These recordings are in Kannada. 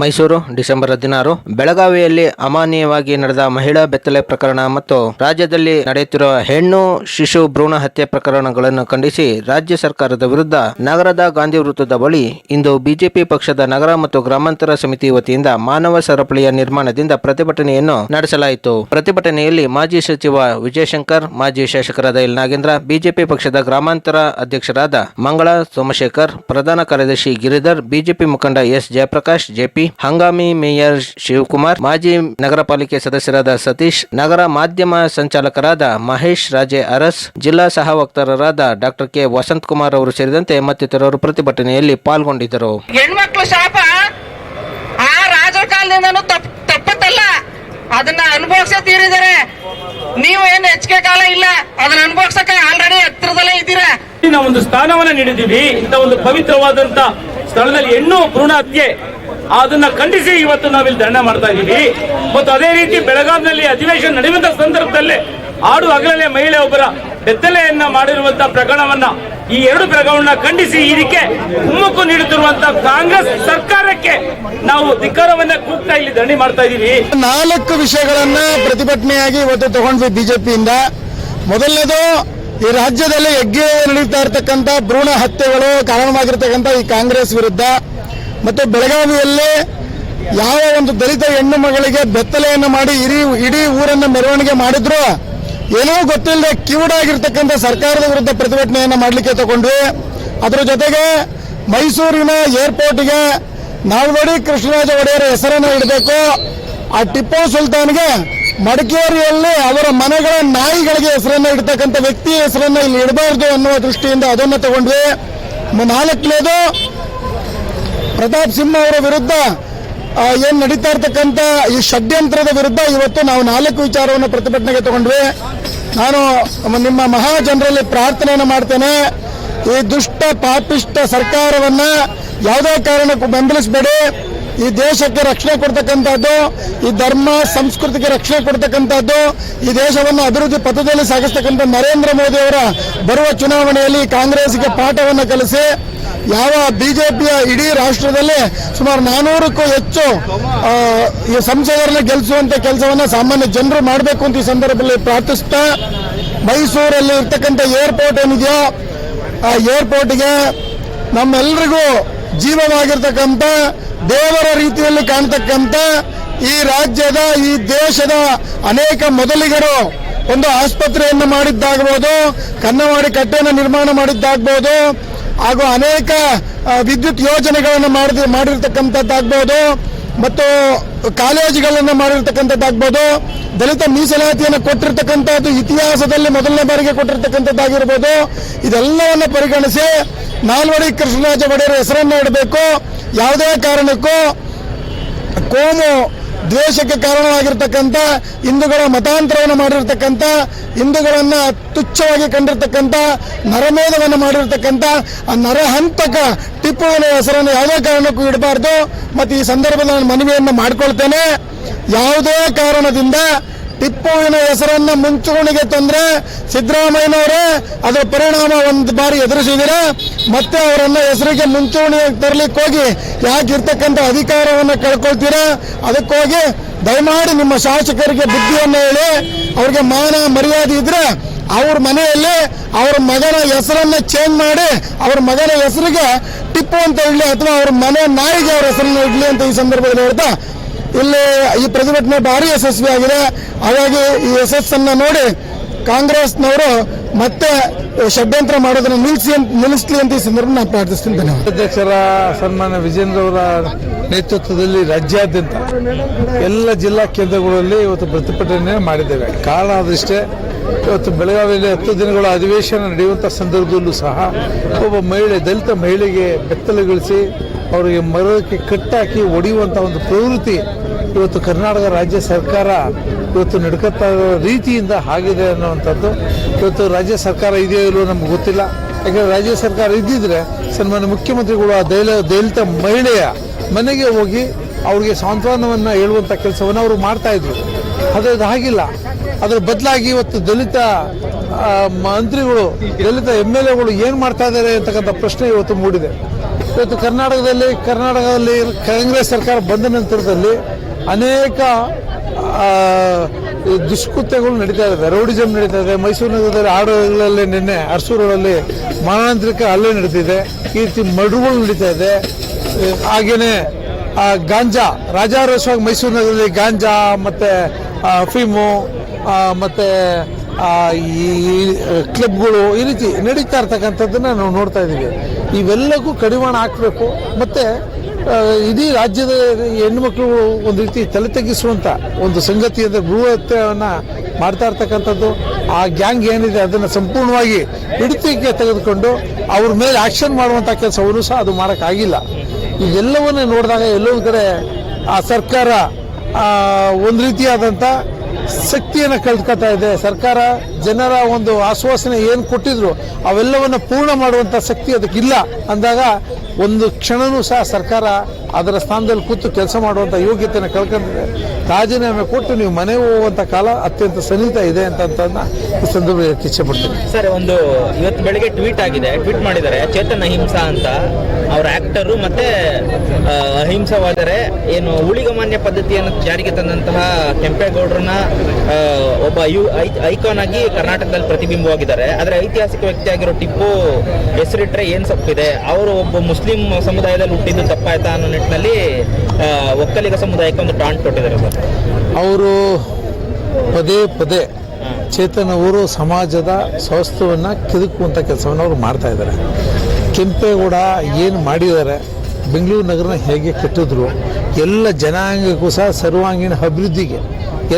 ಮೈಸೂರು, ಡಿಸೆಂಬರ್ ಹದಿನಾರು, ಬೆಳಗಾವಿಯಲ್ಲಿ ಅಮಾನ್ಯವಾಗಿ ನಡೆದ ಮಹಿಳಾ ಬೆತ್ತಲೆ ಪ್ರಕರಣ ಮತ್ತು ರಾಜ್ಯದಲ್ಲಿ ನಡೆಯುತ್ತಿರುವ ಹೆಣ್ಣು ಶಿಶು ಭ್ರೂಣ ಹತ್ಯೆ ಪ್ರಕರಣಗಳನ್ನು ಖಂಡಿಸಿ ರಾಜ್ಯ ಸರ್ಕಾರದ ವಿರುದ್ಧ ನಗರದ ಗಾಂಧಿ ವೃತ್ತದ ಬಳಿ ಇಂದು ಬಿಜೆಪಿ ಪಕ್ಷದ ನಗರ ಮತ್ತು ಗ್ರಾಮಾಂತರ ಸಮಿತಿ ವತಿಯಿಂದ ಮಾನವ ಸರಪಳಿಯ ನಿರ್ಮಾಣದಿಂದ ಪ್ರತಿಭಟನೆಯನ್ನು ನಡೆಸಲಾಯಿತು. ಪ್ರತಿಭಟನೆಯಲ್ಲಿ ಮಾಜಿ ಸಚಿವ ವಿಜಯಶಂಕರ್, ಮಾಜಿ ಶಾಸಕರಾದ ಎಲ್ ನಾಗೇಂದ್ರ, ಬಿಜೆಪಿ ಪಕ್ಷದ ಗ್ರಾಮಾಂತರ ಅಧ್ಯಕ್ಷರಾದ ಮಂಗಳ ಸೋಮಶೇಖರ್, ಪ್ರಧಾನ ಕಾರ್ಯದರ್ಶಿ ಗಿರಿಧರ್, ಬಿಜೆಪಿ ಮುಖಂಡ ಎಸ್ ಜಯಪ್ರಕಾಶ್ ಜೆಪಿ ಹಂಗಾಮಿ ಮೇಯರ್ ಶಿವಕುಮಾರ್ ಮಾಜಿ ನಗರ ಪಾಲಿಕೆ ಸದಸ್ಯರಾದ ಸತೀಶ್ ನಗರ ಮಾಧ್ಯಮ ಸಂಚಾಲಕರಾದ ಮಹೇಶ್ ರಾಜೆ ಅರಸ್ ಜಿಲ್ಲಾ ಸಹ ವಕ್ತಾರರಾದ ಡಾಕ್ಟರ್ ಕೆ ವಸಂತ್ ಕುಮಾರ್ ಅವರು ಸೇರಿದಂತೆ ಮತ್ತಿತರರು ಪ್ರತಿಭಟನೆಯಲ್ಲಿ ಪಾಲ್ಗೊಂಡಿದ್ದರು. ಹೆಣ್ಮಕ್ಳು ಶಾಪ ಆ ರಾಜರ ಕಾಲದಿಂದನೂ ತಪ್ಪ ತಪ್ಪತ್ತಲ್ಲ. ಅದನ್ನ ಅನುಭವಿಸ ತೀರಿದರೆ ನೀವು ಏನು ಹೆಚ್ಚಿಗೆ ಕಾಲ ಇಲ್ಲ. ಅದನ್ನ ಅನುಭವಿಸಕ ಆಲ್ರೆಡಿ ಹತ್ರದಲ್ಲೇ ಇದ್ದೀರಾ? ನಾವು ಒಂದು ಸ್ಥಾನವನ್ನ ನೀಡಿದೀವಿ ಇಂಥ ಒಂದು ಪವಿತ್ರವಾದಂತ ಸ್ಥಳದಲ್ಲಿ ಹೆಣ್ಣು ಭ್ರೂಣ ಹತ್ಯೆ ಅದನ್ನ ಖಂಡಿಸಿ ಇವತ್ತು ನಾವಿಲ್ಲಿ ಧರಣೆ ಮಾಡ್ತಾ ಇದ್ದೀವಿ. ಮತ್ತು ಅದೇ ರೀತಿ ಬೆಳಗಾವಿನಲ್ಲಿ ಅಧಿವೇಶನ ನಡೆಯುವಂತ ಸಂದರ್ಭದಲ್ಲಿ ಆಡು ಹಗಲಲ್ಲೇ ಮಹಿಳೆ ಒಬ್ಬರ ಬೆತ್ತಲೆಯನ್ನ ಮಾಡಿರುವಂತಹ ಪ್ರಕರಣವನ್ನ ಈ ಎರಡು ಪ್ರಕರಣವನ್ನ ಖಂಡಿಸಿ ಇದಕ್ಕೆ ಕುಮ್ಮಕ್ಕು ನೀಡುತ್ತಿರುವಂತಹ ಕಾಂಗ್ರೆಸ್ ಸರ್ಕಾರಕ್ಕೆ ನಾವು ಧಿಕ್ಕಾರವನ್ನ ಕೂಗ್ತಾ ಇಲ್ಲಿ ಧರಣಿ ಮಾಡ್ತಾ ಇದ್ದೀವಿ. ನಾಲ್ಕು ವಿಷಯಗಳನ್ನ ಪ್ರತಿಭಟನೆಯಾಗಿ ಇವತ್ತು ತಗೊಂಡ್ವಿ ಬಿಜೆಪಿಯಿಂದ. ಮೊದಲನೇದು, ಈ ರಾಜ್ಯದಲ್ಲಿ ಹೆಗ್ಗೆ ನಡೀತಾ ಇರತಕ್ಕಂತ ಭ್ರೂಣ ಹತ್ಯೆಗಳು ಕಾರಣವಾಗಿರ್ತಕ್ಕಂಥ ಈ ಕಾಂಗ್ರೆಸ್ ವಿರುದ್ಧ. ಮತ್ತು ಬೆಳಗಾವಿಯಲ್ಲಿ ಯಾವ ಒಂದು ದಲಿತ ಹೆಣ್ಣು ಮಗಳಿಗೆ ಬೆತ್ತಲೆಯನ್ನು ಮಾಡಿ ಇಡೀ ಇಡೀ ಊರನ್ನು ಮೆರವಣಿಗೆ ಮಾಡಿದ್ರು, ಏನೂ ಗೊತ್ತಿಲ್ಲದೆ ಕಿವುಡಾಗಿರ್ತಕ್ಕಂಥ ಸರ್ಕಾರದ ವಿರುದ್ಧ ಪ್ರತಿಭಟನೆಯನ್ನು ಮಾಡಲಿಕ್ಕೆ ತಗೊಂಡ್ವಿ. ಅದರ ಜೊತೆಗೆ ಮೈಸೂರಿನ ಏರ್ಪೋರ್ಟ್ಗೆ ನಾಲ್ವಡಿ ಕೃಷ್ಣರಾಜ ಒಡೆಯರ ಹೆಸರನ್ನು ಇಡಬೇಕು. ಆ ಟಿಪ್ಪು ಸುಲ್ತಾನ್ಗೆ ಮಡಿಕೇರಿಯಲ್ಲಿ ಅವರ ಮನೆಗಳ ನಾಯಿಗಳಿಗೆ ಹೆಸರನ್ನು ಇಡ್ತಕ್ಕಂಥ ವ್ಯಕ್ತಿ ಹೆಸರನ್ನು ಇಲ್ಲಿ ಇಡಬಾರ್ದು ಅನ್ನುವ ದೃಷ್ಟಿಯಿಂದ ಅದನ್ನು ತಗೊಂಡ್ವಿ. ನಾಲ್ಕನೇದು ಪ್ರತಾಪ್ ಸಿಂಹ ಅವರ ವಿರುದ್ಧ ಏನು ನಡೀತಾ ಇರ್ತಕ್ಕಂಥ ಈ ಷಡ್ಯಂತ್ರದ ವಿರುದ್ಧ ಇವತ್ತು ನಾವು ನಾಲ್ಕು ವಿಚಾರವನ್ನು ಪ್ರತಿಭಟನೆಗೆ ತಗೊಂಡ್ವಿ. ನಾನು ನಿಮ್ಮ ಮಹಾ ಜನರಲ್ಲಿ ಪ್ರಾರ್ಥನೆಯನ್ನು ಮಾಡ್ತೇನೆ. ಈ ದುಷ್ಟ ಪಾಪಿಷ್ಟ ಸರ್ಕಾರವನ್ನ ಯಾವುದೇ ಕಾರಣಕ್ಕೂ ಬೆಂಬಲಿಸಬೇಡಿ. ಈ ದೇಶಕ್ಕೆ ರಕ್ಷಣೆ ಕೊಡ್ತಕ್ಕಂಥದ್ದು, ಈ ಧರ್ಮ, ಸಂಸ್ಕೃತಿಗೆ ರಕ್ಷಣೆ ಕೊಡ್ತಕ್ಕಂಥದ್ದು, ಈ ದೇಶವನ್ನು ಅಭಿವೃದ್ಧಿ ಪಥದಲ್ಲಿ ಸಾಗಿಸ್ತಕ್ಕಂಥ ನರೇಂದ್ರ ಮೋದಿ ಅವರ ಬರುವ ಚುನಾವಣೆಯಲ್ಲಿ ಕಾಂಗ್ರೆಸ್ಗೆ ಪಾಠವನ್ನು ಕಲಿಸಿ ಯಾವ ಬಿಜೆಪಿಯ ಇಡೀ ರಾಷ್ಟ್ರದಲ್ಲಿ ಸುಮಾರು ನಾನೂರಕ್ಕೂ ಹೆಚ್ಚು ಈ ಸಂಸದರನ್ನ ಗೆಲ್ಲಿಸುವಂತ ಕೆಲಸವನ್ನ ಸಾಮಾನ್ಯ ಜನರು ಮಾಡಬೇಕು ಅಂತ ಈ ಸಂದರ್ಭದಲ್ಲಿ ಪ್ರಾರ್ಥಿಸ್ತಾ, ಮೈಸೂರಲ್ಲಿ ಇರ್ತಕ್ಕಂಥ ಏರ್ಪೋರ್ಟ್ ಏನಿದೆಯೋ, ಆ ಏರ್ಪೋರ್ಟ್ಗೆ ನಮ್ಮೆಲ್ಲರಿಗೂ ಜೀವವಾಗಿರ್ತಕ್ಕಂಥ, ದೇವರ ರೀತಿಯಲ್ಲಿ ಕಾಣ್ತಕ್ಕಂಥ ಈ ರಾಜ್ಯದ, ಈ ದೇಶದ ಅನೇಕ ಮೊದಲಿಗರು ಒಂದು ಆಸ್ಪತ್ರೆಯನ್ನು ಮಾಡಿದ್ದಾಗಬಹುದು ಕನ್ನವಾಡಿ ಕಟ್ಟೆಯನ್ನು ನಿರ್ಮಾಣ ಮಾಡಿದ್ದಾಗಬಹುದು ಹಾಗೂ ಅನೇಕ ವಿದ್ಯುತ್ ಯೋಜನೆಗಳನ್ನು ಮಾಡಿದ, ಮಾಡಿರ್ತಕ್ಕಂಥದ್ದಾಗ್ಬೋದು ಮತ್ತು ಕಾಲೇಜುಗಳನ್ನು ಮಾಡಿರ್ತಕ್ಕಂಥದ್ದಾಗ್ಬೋದು. ದಲಿತ ಮೀಸಲಾತಿಯನ್ನು ಕೊಟ್ಟಿರ್ತಕ್ಕಂಥದ್ದು ಇತಿಹಾಸದಲ್ಲಿ ಮೊದಲನೇ ಬಾರಿಗೆ ಕೊಟ್ಟಿರ್ತಕ್ಕಂಥದ್ದಾಗಿರ್ಬೋದು. ಇದೆಲ್ಲವನ್ನು ಪರಿಗಣಿಸಿ ನಾಲ್ವಡಿ ಕೃಷ್ಣರಾಜ ಒಡೆಯರ ಹೆಸರನ್ನು ಇಡಬೇಕು. ಯಾವುದೇ ಕಾರಣಕ್ಕೂ ಕೋಮು ದ್ವೇಷಕ್ಕೆ ಕಾರಣವಾಗಿರ್ತಕ್ಕಂಥ ಹಿಂದೂಗಳ ಮತಾಂತರವನ್ನು ಮಾಡಿರ್ತಕ್ಕಂಥ, ಹಿಂದೂಗಳನ್ನ ತುಚ್ಛವಾಗಿ ಕಂಡಿರ್ತಕ್ಕಂಥ, ನರಮೇಧವನ್ನು ಮಾಡಿರ್ತಕ್ಕಂಥ, ಆ ನರಹಂತಕ ಟಿಪ್ಪುವಿನ ಹೆಸರನ್ನು ಯಾವುದೇ ಕಾರಣಕ್ಕೂ ಇಡಬಾರ್ದು. ಮತ್ತು ಈ ಸಂದರ್ಭದಲ್ಲಿ ನಾನು ಮನವಿಯನ್ನು ಮಾಡಿಕೊಳ್ತೇನೆ. ಯಾವುದೇ ಕಾರಣದಿಂದ ಟಿಪ್ಪುವಿನ ಹೆಸರನ್ನ ಮುಂಚೂಣಿಗೆ ತಂದ್ರೆ ಸಿದ್ದರಾಮಯ್ಯನವರೇ ಅದರ ಪರಿಣಾಮ ಒಂದು ಬಾರಿ ಎದುರಿಸಿದಿರ. ಮತ್ತೆ ಅವರನ್ನ ಹೆಸರಿಗೆ ಮುಂಚೂಣಿಗೆ ತರಲಿಕ್ಕೆ ಹೋಗಿ ಯಾಕೆ ಇರ್ತಕ್ಕಂಥ ಅಧಿಕಾರವನ್ನು ಕಳ್ಕೊಳ್ತೀರಾ? ಅದಕ್ಕೋಗಿ ದಯಮಾಡಿ ನಿಮ್ಮ ಶಾಸಕರಿಗೆ ಬುದ್ಧಿಯನ್ನು ಹೇಳಿ, ಅವ್ರಿಗೆ ಮಾನ ಮರ್ಯಾದೆ ಇದ್ರೆ ಅವ್ರ ಮನೆಯಲ್ಲಿ ಅವ್ರ ಮಗನ ಹೆಸರನ್ನ ಚೇಂಜ್ ಮಾಡಿ ಅವ್ರ ಮಗನ ಹೆಸರಿಗೆ ಟಿಪ್ಪು ಅಂತ ಇಡ್ಲಿ ಅಥವಾ ಅವ್ರ ಮನೆ ನಾಯಿಗೆ ಅವ್ರ ಹೆಸರನ್ನ ಇಡ್ಲಿ ಅಂತ ಈ ಸಂದರ್ಭದಲ್ಲಿ ಹೇಳ್ತಾ ಇಲ್ಲಿ ಈ ಪ್ರತಿಭಟನೆ ಭಾರಿ ಯಶಸ್ವಿಯಾಗಿದೆ ಹಾಗಾಗಿ ಈ ಯಶಸ್ಸನ್ನ ನೋಡಿ ಕಾಂಗ್ರೆಸ್ನವರು ಮತ್ತೆ ಷಡ್ಯಂತ್ರ ಮಾಡೋದನ್ನು ನಿಲ್ಲಿಸಿ ನಿಲ್ಲಿಸಲಿ ಅಂತ ಈ ಸಂದರ್ಭ ನಾನು ಪ್ರಾರ್ಥಿಸ್ತೀನಿ. ಧನ್ಯವಾದ. ಅಧ್ಯಕ್ಷರ ಸನ್ಮಾನ್ಯ ವಿಜೇಂದ್ರ ಅವರ ನೇತೃತ್ವದಲ್ಲಿ ರಾಜ್ಯಾದ್ಯಂತ ಎಲ್ಲ ಜಿಲ್ಲಾ ಕೇಂದ್ರಗಳಲ್ಲಿ ಇವತ್ತು ಪ್ರತಿಭಟನೆ ಮಾಡಿದ್ದೇವೆ. ಕಾರಣ ಅದಷ್ಟೇ ಇವತ್ತು ಬೆಳಗಾವಿಯಲ್ಲಿ ಹತ್ತು ದಿನಗಳ ಅಧಿವೇಶನ ನಡೆಯುವಂಥ ಸಂದರ್ಭದಲ್ಲೂ ಸಹ ಒಬ್ಬ ಮಹಿಳೆ, ದಲಿತ ಮಹಿಳೆಗೆ ಬೆತ್ತಲೆಗೊಳಿಸಿ ಅವರಿಗೆ ಮರಕ್ಕೆ ಕಟ್ಟಾಕಿ ಒಡೆಯುವಂಥ ಒಂದು ಪ್ರವೃತ್ತಿ ಇವತ್ತು ಕರ್ನಾಟಕ ರಾಜ್ಯ ಸರ್ಕಾರ ಇವತ್ತು ನಡ್ಕೋತಾ ಇರೋ ರೀತಿಯಿಂದ ಆಗಿದೆ ಅನ್ನುವಂಥದ್ದು ಇವತ್ತು ರಾಜ್ಯ ಸರ್ಕಾರ ಇದೆಯೋ ಇಲ್ಲವೋ ನಮ್ಗೆ ಗೊತ್ತಿಲ್ಲ. ಯಾಕಂದ್ರೆ ರಾಜ್ಯ ಸರ್ಕಾರ ಇದ್ದಿದ್ರೆ ಸನ್ಮಾನ್ಯ ಮುಖ್ಯಮಂತ್ರಿಗಳು ಆ ದೈಲ, ದಲಿತ ಮಹಿಳೆಯ ಮನೆಗೆ ಹೋಗಿ ಅವ್ರಿಗೆ ಸಾಂತ್ವನವನ್ನು ಹೇಳುವಂಥ ಕೆಲಸವನ್ನು ಅವರು ಮಾಡ್ತಾ ಇದ್ರು. ಆದರೆ ಅದು ಆಗಿಲ್ಲ. ಅದರ ಬದಲಾಗಿ ಇವತ್ತು ದಲಿತ ಮಂತ್ರಿಗಳು, ದಲಿತ ಎಂ ಎಲ್ ಎಗಳು ಏನು ಮಾಡ್ತಾ ಇದ್ದಾರೆ ಅಂತಕ್ಕಂಥ ಪ್ರಶ್ನೆ ಇವತ್ತು ಮೂಡಿದೆ. ಇವತ್ತು ಕರ್ನಾಟಕದಲ್ಲಿ ಕರ್ನಾಟಕದಲ್ಲಿ ಕಾಂಗ್ರೆಸ್ ಸರ್ಕಾರ ಬಂದ ನಂತರದಲ್ಲಿ ಅನೇಕ ದುಷ್ಕೃತ್ಯಗಳು ನಡೀತಾ ಇದ್ದಾವೆ ರೌಡಿಸಮ್ ನಡೀತಾ ಇದೆ. ಮೈಸೂರು ನಗರದಲ್ಲಿ ಆಡೋಗಳಲ್ಲಿ ನಿನ್ನೆ ಅರಸೂರುಗಳಲ್ಲಿ ಮಾರಣಾಂತರಿಕ ಹಲ್ಲೆ ನಡೀತಿದೆ ಈ ರೀತಿ ಮಡುಗಳು ನಡೀತಾ ಇದೆ. ಹಾಗೆಯೇ ಗಾಂಜಾ ರಾಜಾರೋಷವಾಗಿ ಮೈಸೂರು ನಗರದಲ್ಲಿ ಗಾಂಜಾ, ಮತ್ತೆ ಫೀಮು ಮತ್ತೆ ಈ, ಕ್ಲಬ್ಗಳು ಈ ರೀತಿ ನಡೀತಾ ಇರ್ತಕ್ಕಂಥದ್ದನ್ನ ನಾವು ನೋಡ್ತಾ ಇದ್ದೀವಿ. ಇವೆಲ್ಲಕ್ಕೂ ಕಡಿವಾಣ ಹಾಕಬೇಕು. ಮತ್ತೆ ಇಡೀ ರಾಜ್ಯದ ಹೆಣ್ಮಕ್ಳು ಒಂದು ರೀತಿ ತಲೆ ತಗ್ಗಿಸುವಂತ ಒಂದು ಸಂಗತಿ ಅಂದರೆ ಗೃಹತ್ಯವನ್ನ ಮಾಡ್ತಾ ಇರ್ತಕ್ಕಂಥದ್ದು. ಆ ಗ್ಯಾಂಗ್ ಏನಿದೆ ಅದನ್ನು ಸಂಪೂರ್ಣವಾಗಿ ಹಿಡಿತಕ್ಕೆ ತೆಗೆದುಕೊಂಡು ಅವ್ರ ಮೇಲೆ ಆಕ್ಷನ್ ಮಾಡುವಂಥ ಕೆಲಸವನ್ನು ಸಹ ಅದು ಮಾಡೋಕ್ಕಾಗಿಲ್ಲ ಇದೆಲ್ಲವನ್ನ ನೋಡಿದಾಗ ಎಲ್ಲೊಂದು ಕಡೆ ಆ ಸರ್ಕಾರ ಒಂದು ರೀತಿಯಾದಂಥ ಶಕ್ತಿಯನ್ನು ಕಳೆದುಕೊಳ್ತಾ ಇದೆ. ಸರ್ಕಾರ ಜನರ ಒಂದು ಆಶ್ವಾಸನೆ ಏನು ಕೊಟ್ಟಿದ್ರು ಅವೆಲ್ಲವನ್ನ ಪೂರ್ಣ ಮಾಡುವಂಥ ಶಕ್ತಿ ಅದಕ್ಕಿಲ್ಲ. ಅಂದಾಗ ಒಂದು ಕ್ಷಣನೂ ಸಹ ಸರ್ಕಾರ ಅದರ ಸ್ಥಾನದಲ್ಲಿ ಕೂತು ಕೆಲಸ ಮಾಡುವಂಥ ಯೋಗ್ಯತೆಯನ್ನು ಕಳ್ಕೊಂಡಿದೆ. ರಾಜೀನಾಮೆ ಕೊಟ್ಟು ನೀವು ಮನೆ ಹೋಗುವಂಥ ಕಾಲ ಅತ್ಯಂತ ಸನ್ನಿಹಿತ ಇದೆ ಅಂತ ಈ ಸಂದರ್ಭದಲ್ಲಿ ಇಚ್ಛೆ ಪಡ್ತೀನಿ ಸರ್, ಒಂದು ಇವತ್ತು ಬೆಳಿಗ್ಗೆ ಟ್ವೀಟ್ ಆಗಿದೆ. ಟ್ವೀಟ್ ಮಾಡಿದ್ದಾರೆ. ಚೇತನ್ ಅಹಿಂಸಾ ಅಂತ. ಅವರ ಆಕ್ಟರು ಮತ್ತೆ ಅಹಿಂಸವಾದರೆ ಏನು ಊಳಿಗಮಾನ್ಯ ಪದ್ಧತಿಯನ್ನು ಜಾರಿಗೆ ತಂದಂತಹ ಕೆಂಪೇಗೌಡರನ್ನ ಒಬ್ಬ ಯು ಐಕಾನ್ ಆಗಿ ಕರ್ನಾಟಕದಲ್ಲಿ ಪ್ರತಿಬಿಂಬವಾಗಿದ್ದಾರೆ. ಆದರೆ ಐತಿಹಾಸಿಕ ವ್ಯಕ್ತಿಯಾಗಿರೋ ಟಿಪ್ಪು ಹೆಸರಿಟ್ರೆ ಏನು ಸಪ್ಪಿದೆ? ಅವರು ಒಬ್ಬ ಮುಸ್ಲಿಂ ಸಮುದಾಯದಲ್ಲಿ ಹುಟ್ಟಿದ್ದು ತಪ್ಪಾಯ್ತಾ ಅನ್ನೋ ನಿಟ್ಟಿನಲ್ಲಿ ಒಕ್ಕಲಿಗ ಸಮುದಾಯಕ್ಕೆ ಒಂದು ಟಾಂಟ್ ಕೊಟ್ಟಿದ್ದಾರೆ ಸರ್. ಅವರು ಪದೇ ಪದೇ ಚೇತನ್ ಅವರು ಸಮಾಜದ ಸ್ವಾಸ್ಥ್ಯವನ್ನು ಕೆದಕುವಂತ ಕೆಲಸವನ್ನು ಅವರು ಮಾಡ್ತಾ ಇದ್ದಾರೆ. ಕೆಂಪೇಗೌಡ ಏನು ಮಾಡಿದ್ದಾರೆ ಬೆಂಗಳೂರು ನಗರನ ಹೇಗೆ ಕಟ್ಟಿದ್ರು ಎಲ್ಲ ಜನಾಂಗಕ್ಕೂ ಸಹ ಸರ್ವಾಂಗೀಣ ಅಭಿವೃದ್ಧಿಗೆ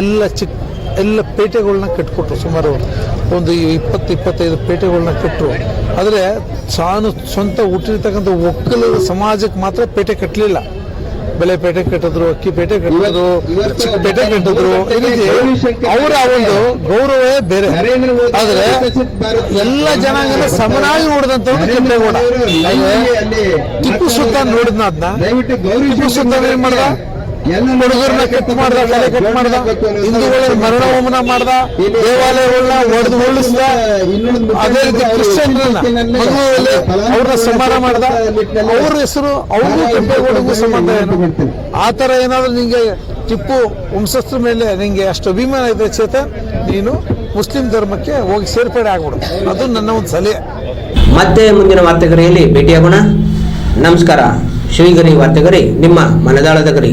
ಎಲ್ಲ ಚಿಕ್ಕ ಎಲ್ಲ ಪೇಟೆಗಳನ್ನ ಕಟ್ಕೊಟ್ರು ಸುಮಾರು ಒಂದು ಇಪ್ಪತ್ತು ಇಪ್ಪತ್ತೈದು ಪೇಟೆಗಳನ್ನ ಕೊಟ್ಟರು ಆದರೆ ತಾನು ಸ್ವಂತ ಹುಟ್ಟಿರ್ತಕ್ಕಂಥ ಒಕ್ಕಲು ಸಮಾಜಕ್ಕೆ ಮಾತ್ರ ಪೇಟೆ ಕಟ್ಟಲಿಲ್ಲ ಬೆಲೆ ಪೇಟೆ ಕಟ್ಟಿದ್ರು ಅಕ್ಕಿ ಪೇಟೆ ಕಟ್ಟಿದ್ರು ಪೇಟೆ ಕಟ್ಟಿದ್ರು. ಈ ರೀತಿ ಅವರ ಒಂದು ಗೌರವವೇ ಬೇರೆ. ಆದ್ರೆ ಎಲ್ಲ ಜನಾಂಗನ ಸಮನಾಗಿ ನೋಡಿದಂತ ಕೆಂಪೇಗೌಡ. ಟಿಪ್ಪು ಸುಲ್ತಾನ್ ನೋಡಿದ್ನ? ಅದನ್ನ ಟಿಪ್ಪು ಸುಲ್ತಾನ್ ಏನ್ ಮಾಡ್ದ? ಹುಡುಗರನ್ನ ಕಟ್ ಮಾಡ್ದ ತಲೆ ಕಟ್ ಮಾಡ್ದ ಹಿಂದೂಗಳ ಮರಣ ಹೋಮನ ಮಾಡ್ದ ದೇವಾಲಯಗಳನ್ನ ಒಡೆದು ಉರುಳಿಸ್ದ ಅದೇ ರೀತಿ ಕ್ರಿಶ್ಚಿಯನ್ರನ್ನ ಮದುವೆಯಲ್ಲಿ ಅವ್ರನ್ನ ಸಮಾನ ಮಾಡ್ದ ಅವ್ರ ಹೆಸರು ಅವ್ರಿಗೂ ಕೆಂಪೇಗೌಡಗೂ ಸಂಬಂಧ ಏನು ಆ ತರ ಏನಾದ್ರು ನಿಂಗೆ ಟಿಪ್ಪು ವಂಶಸ್ಥರ ಮೇಲೆ ನಿಂಗೆ ಅಷ್ಟು ಅಭಿಮಾನ ಇದೆ ಚೇತನ್ ನೀನು ಮುಸ್ಲಿಂ ಧರ್ಮಕ್ಕೆ ಹೋಗಿ ಸೇರ್ಪಡೆ ಆಗ್ಬಿಡು. ಅದು ನನ್ನ ಒಂದು ಸಲಹೆ. ಮತ್ತೆ ಮುಂದಿನ ವಾರ್ತೆಗರಿಯಲ್ಲಿ ಭೇಟಿಯಾಗೋಣ. ನಮಸ್ಕಾರ. ಶ್ರೀಗರಿ ವಾರ್ತೆಗರಿ ನಿಮ್ಮ ಮನದಾಳದ ಗರಿ.